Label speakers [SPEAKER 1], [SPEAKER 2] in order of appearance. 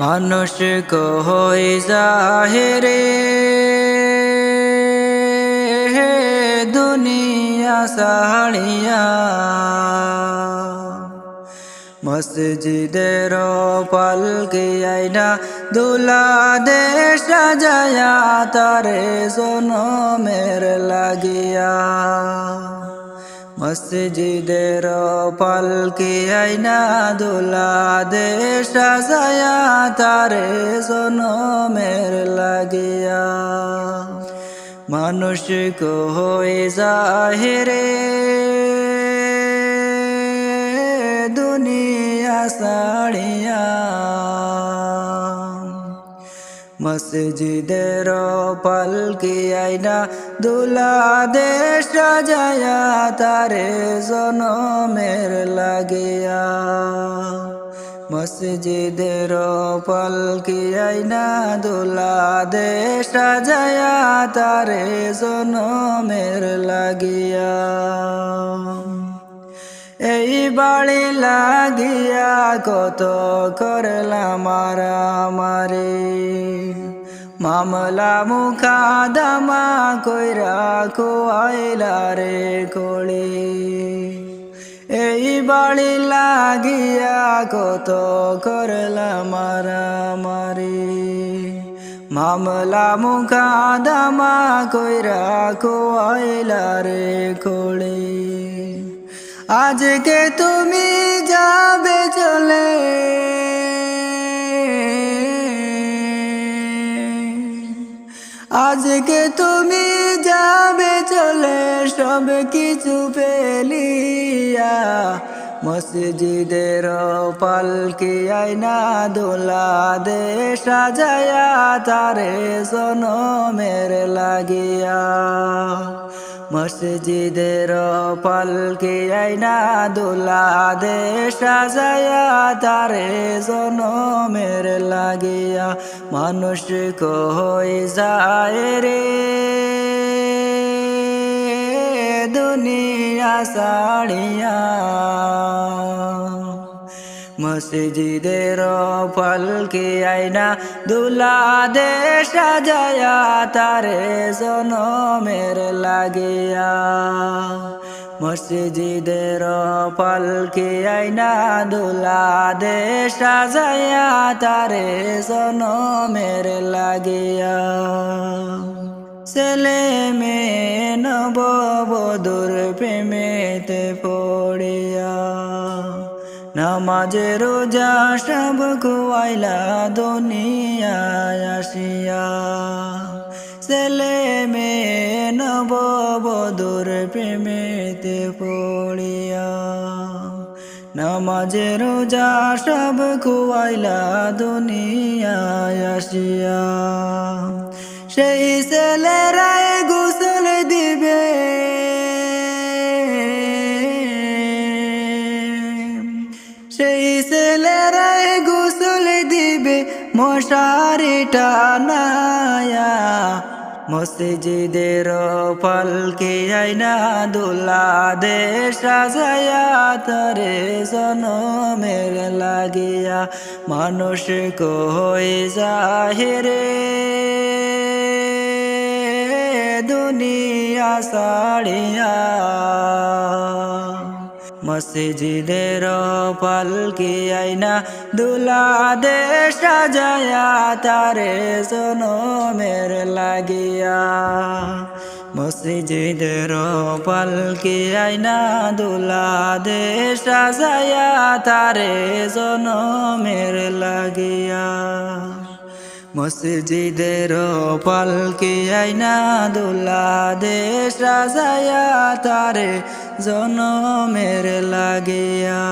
[SPEAKER 1] মানুষ কই জাহেরে দুনিয়া সাড়িয়া মসজিদের পালকে আইনা দুলা দে সাজায়া তারে মের লাগিয়া। মসজিদের পালকে আইনা দুলা দে সাজায়া তারে মের লাগিয়া। মানুষ কই জাহেরে দুনিয়া সাড়িয়া মসজিদের পালকি আইনা দুলা দে সাজায়া তারে জনমের লাগিয়া। মসজিদের পালকি আইনা দুলা দে সাজায়া তারে জনমের লাগিয়া। এই বাড়ি লাগিয়া কত করলাম মারামারি মামলা মুখা দামা কইরা কোয়াইলা রে কোড়ি এই বাড়ি লাগিয়া কত করলাম মারামারি মামলা মুখা দামা কইরা কোয়াইলা রে কোড়ি আজকে তুমি যাবে চলে। আজকে তুমি যাবে চলে সব কিছু পেলিয়া মসজিদের পালকি আইনা দোলা দে, সাজায়া তারে মের লাগিয়া। মসজিদের পালকে আইনা দোলা দে সাজায়া তারে জনমের লাগিয়া মানুষ কই যায় রে। দুনিয়া সাড়িয়া মসজিদের পালকি আইনা দুলা দে সাজায়া তারে মের লাগিয়া। মসজিদের পালকি আইনা দুলা দে সাজায়া তারে মের লাগিয়া। ছেলে মেয়ে নববধুর প্রেমেতে নামাজে রোজা সব খুয়াইলা দুনিয়ায় আসিয়া। ছেলে মেয়ে নববধুর প্রেমেতে পড়িয়া। নামাজে রোজা সব খুয়াইলা দুনিয়ায় আসিয়া। সেই ছেলেরাই গোসল মশারি টানায়া, মসজিদের পালকে আইনা দোলা দে তরে জনমের লাগিয়া, মানুষ কই জাহেরে দুনিয়া সাড়িয়া মসজিদের পালকি আইনা দুলা দে সাজায়া তারে মের লাগিয়া। মসজিদের পালকি আইনা দুলা দে সাজায়া তারে মের লাগিয়া। মসজিদের পালকি আইনা দুলা দে সাজায়া তারে জনমের লাগিয়া।